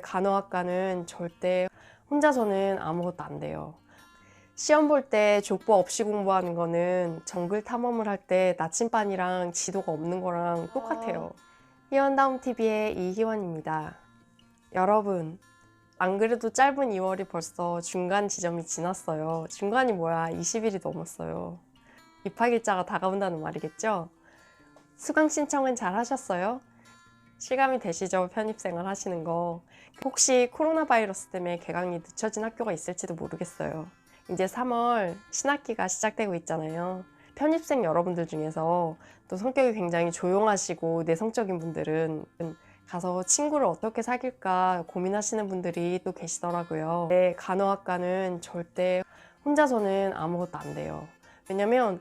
간호학과는 절대 혼자서는 아무것도 안 돼요. 시험 볼 때 족보 없이 공부하는 거는 정글 탐험을 할 때 나침반이랑 지도가 없는 거랑 똑같아요. 희원다움 TV의 이희원입니다. 여러분, 안 그래도 짧은 2월이 벌써 중간 지점이 지났어요. 중간이 뭐야? 20일이 넘었어요. 입학일자가 다가온다는 말이겠죠? 수강 신청은 잘 하셨어요? 실감이 되시죠? 편입생활 하시는 거. 혹시 코로나 바이러스 때문에 개강이 늦춰진 학교가 있을지도 모르겠어요. 이제 3월 신학기가 시작되고 있잖아요. 편입생 여러분들 중에서 또 성격이 굉장히 조용하시고 내성적인 분들은 가서 친구를 어떻게 사귈까 고민하시는 분들이 또 계시더라고요. 네, 간호학과는 절대 혼자서는 아무것도 안 돼요. 왜냐면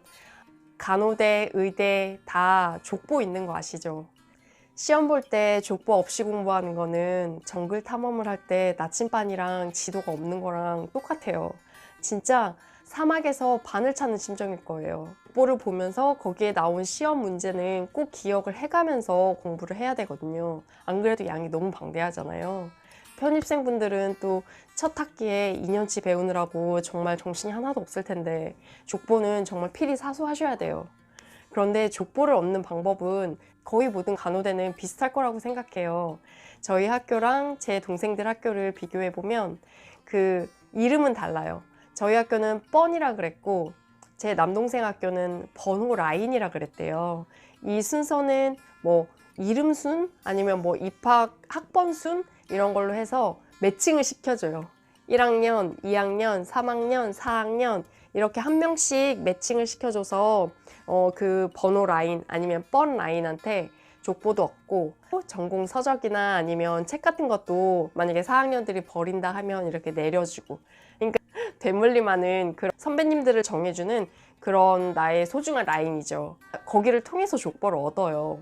간호대, 의대 다 족보 있는 거 아시죠? 시험 볼 때 족보 없이 공부하는 거는 정글 탐험을 할 때 나침반이랑 지도가 없는 거랑 똑같아요. 진짜 사막에서 반을 찾는 심정일 거예요. 족보를 보면서 거기에 나온 시험 문제는 꼭 기억을 해가면서 공부를 해야 되거든요. 안 그래도 양이 너무 방대하잖아요. 편입생분들은 또 첫 학기에 2년치 배우느라고 정말 정신이 하나도 없을 텐데 족보는 정말 필히 사수하셔야 돼요. 그런데 족보를 얻는 방법은 거의 모든 간호대는 비슷할 거라고 생각해요. 저희 학교랑 제 동생들 학교를 비교해 보면 그 이름은 달라요. 저희 학교는 뻔이라 그랬고 제 남동생 학교는 번호 라인이라 그랬대요. 이 순서는 뭐 이름 순 아니면 뭐 입학 학번 순 이런 걸로 해서 매칭을 시켜줘요. 1학년, 2학년, 3학년, 4학년 이렇게 한 명씩 매칭을 시켜줘서 어, 그 번호 라인 아니면 뻔 라인한테 족보도 얻고 전공 서적이나 아니면 책 같은 것도 만약에 4학년들이 버린다 하면 이렇게 내려주고 그러니까 되물림하는 그 선배님들을 정해주는 그런 나의 소중한 라인이죠. 거기를 통해서 족보를 얻어요.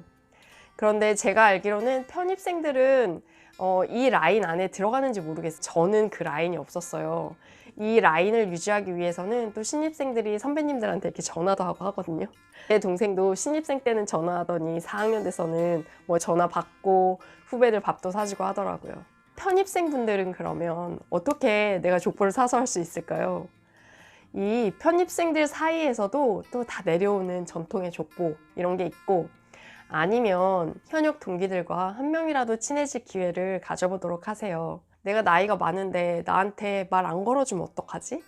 그런데 제가 알기로는 편입생들은 어, 이 라인 안에 들어가는지 모르겠어요. 저는 그 라인이 없었어요. 이 라인을 유지하기 위해서는 또 신입생들이 선배님들한테 이렇게 전화도 하고 하거든요. 제 동생도 신입생 때는 전화하더니 4학년 돼서는 뭐 전화 받고 후배들 밥도 사주고 하더라고요. 편입생 분들은 그러면 어떻게 내가 족보를 사서 할 수 있을까요? 이 편입생들 사이에서도 또 다 내려오는 전통의 족보 이런 게 있고 아니면 현역 동기들과 한 명이라도 친해질 기회를 가져보도록 하세요. 내가 나이가 많은데 나한테 말 안 걸어주면 어떡하지?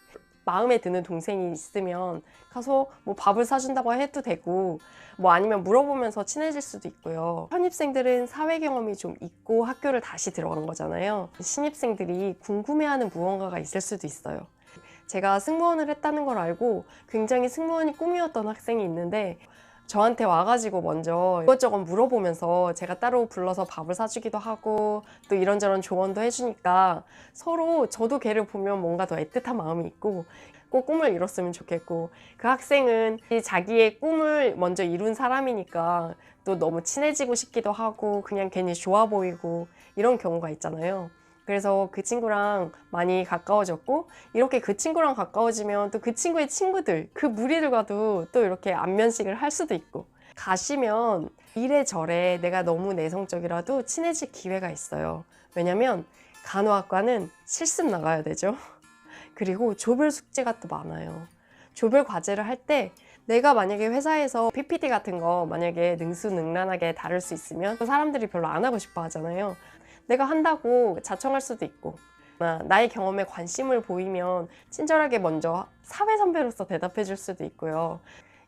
마음에 드는 동생이 있으면 가서 뭐 밥을 사준다고 해도 되고 뭐 아니면 물어보면서 친해질 수도 있고요. 편입생들은 사회 경험이 좀 있고 학교를 다시 들어간 거잖아요. 신입생들이 궁금해하는 무언가가 있을 수도 있어요. 제가 승무원을 했다는 걸 알고 굉장히 승무원이 꿈이었던 학생이 있는데 저한테 와가지고 먼저 이것저것 물어보면서 제가 따로 불러서 밥을 사주기도 하고 또 이런저런 조언도 해주니까 서로 저도 걔를 보면 뭔가 더 애틋한 마음이 있고 꼭 꿈을 이뤘으면 좋겠고 그 학생은 이 자기의 꿈을 먼저 이룬 사람이니까 또 너무 친해지고 싶기도 하고 그냥 괜히 좋아 보이고 이런 경우가 있잖아요. 그래서 그 친구랑 많이 가까워졌고 이렇게 그 친구랑 가까워지면 또 그 친구의 친구들 그 무리들과도 또 이렇게 안면식을 할 수도 있고. 가시면 이래저래 내가 너무 내성적이라도 친해질 기회가 있어요. 왜냐면 간호학과는 실습 나가야 되죠. 그리고 조별 숙제가 또 많아요. 조별 과제를 할 때 내가 만약에 회사에서 PPT 같은 거 만약에 능수능란하게 다룰 수 있으면 사람들이 별로 안 하고 싶어 하잖아요 내가 한다고 자청할 수도 있고 나- 나의 경험에 관심을 보이면 친절하게 먼저 사회 선배로서 대답해 줄 수도 있고요.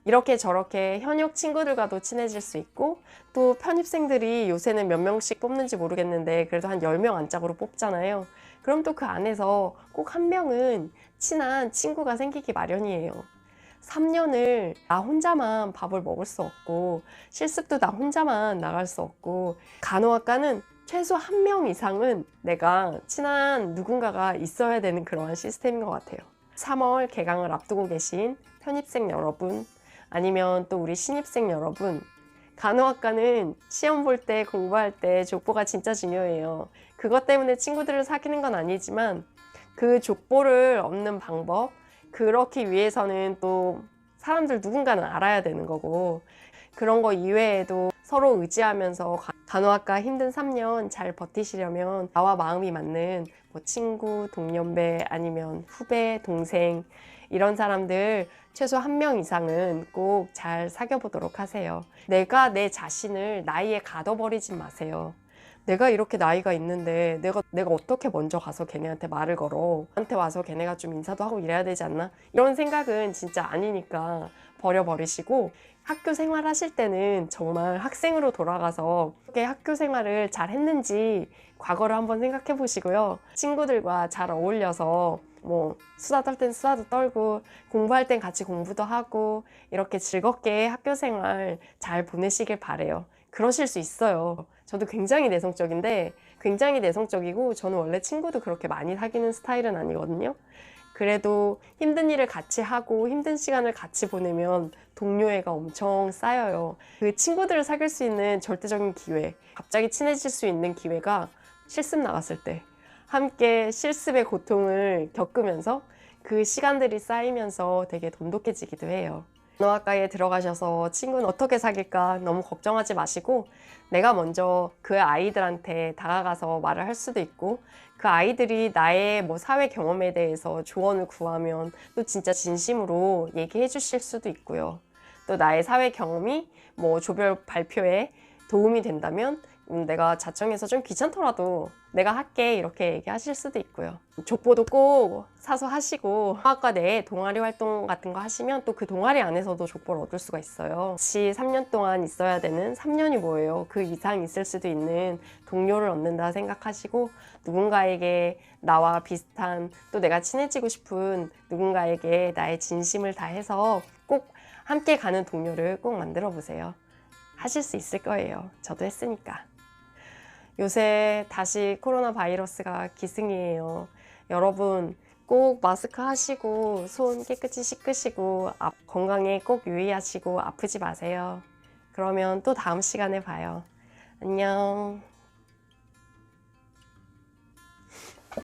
이렇게 저렇게 현역 친구들과도 친해질 수 있고 또 편입생들이 요새는 몇 명씩 뽑는지 모르겠는데 그래도 한 10명 안짝으로 뽑잖아요. 그럼 또 그 안에서 꼭 한 명은 친한 친구가 생기기 마련이에요. 3년을 나 혼자만 밥을 먹을 수 없고 실습도 나 혼자만 나갈 수 없고 간호학과는 최소 한 명 이상은 내가 친한 누군가가 있어야 되는 그러한 시스템인 것 같아요. 3월 개강을 앞두고 계신 편입생 여러분, 아니면 또 우리 신입생 여러분, 간호학과는 시험 볼 때, 공부할 때 족보가 진짜 중요해요. 그것 때문에 친구들을 사귀는 건 아니지만 그 족보를 얻는 방법, 그렇기 위해서는 또 사람들 누군가는 알아야 되는 거고 그런 거 이외에도 서로 의지하면서 가- 간호학과 힘든 3년 잘 버티시려면 나와 마음이 맞는 뭐 친구, 동년배 아니면 후배, 동생 이런 사람들 최소 한 명 이상은 꼭 잘 사귀어보도록 하세요. 내가 내 자신을 나이에 가둬버리진 마세요. 내가 이렇게 나이가 있는데 내가 내가 어떻게 먼저 가서 걔네한테 말을 걸어 나한테 와서 걔네가 좀 인사도 하고 이래야 되지 않나 이런 생각은 진짜 아니니까 버려버리시고 학교 생활 하실 때는 정말 학생으로 돌아가서 어떻게 학교 생활을 잘 했는지 과거를 한번 생각해 보시고요 친구들과 잘 어울려서 뭐 수다 떨 땐 수다도 떨고 공부할 땐 같이 공부도 하고 이렇게 즐겁게 학교 생활 잘 보내시길 바래요 그러실 수 있어요. 저도 굉장히 내성적인데 굉장히 내성적이고 저는 원래 친구도 그렇게 많이 사귀는 스타일은 아니거든요. 그래도 힘든 일을 같이 하고 힘든 시간을 같이 보내면 동료애가 엄청 쌓여요. 그 친구들을 사귈 수 있는 절대적인 기회, 갑자기 친해질 수 있는 기회가 실습 나갔을 때 함께 실습의 고통을 겪으면서 그 시간들이 쌓이면서 되게 돈독해지기도 해요. 간호학과에 들어가셔서 친구는 어떻게 사귈까 너무 걱정하지 마시고 내가 먼저 그 아이들한테 다가가서 말을 할 수도 있고 그 아이들이 나의 뭐 사회 경험에 대해서 조언을 구하면 또 진짜 진심으로 얘기해 주실 수도 있고요. 또 나의 사회 경험이 뭐 조별 발표에 도움이 된다면 음, 내가 자청해서 좀 귀찮더라도 내가 할게 이렇게 얘기하실 수도 있고요. 족보도 꼭 사서 하시고 학과 내에 동아리 활동 같은 거 하시면 또 그 동아리 안에서도 족보를 얻을 수가 있어요. 같이 3년 동안 있어야 되는 3년이 뭐예요? 그 이상 있을 수도 있는 동료를 얻는다 생각하시고 누군가에게 나와 비슷한 또 내가 친해지고 싶은 누군가에게 나의 진심을 다해서 꼭 함께 가는 동료를 꼭 만들어 보세요. 하실 수 있을 거예요. 저도 했으니까. 요새 다시 코로나 바이러스가 기승이에요. 여러분 꼭 마스크 하시고 손 깨끗이 씻으시고 아- 건강에 꼭 유의하시고 아프지 마세요. 그러면 또 다음 시간에 봐요. 안녕.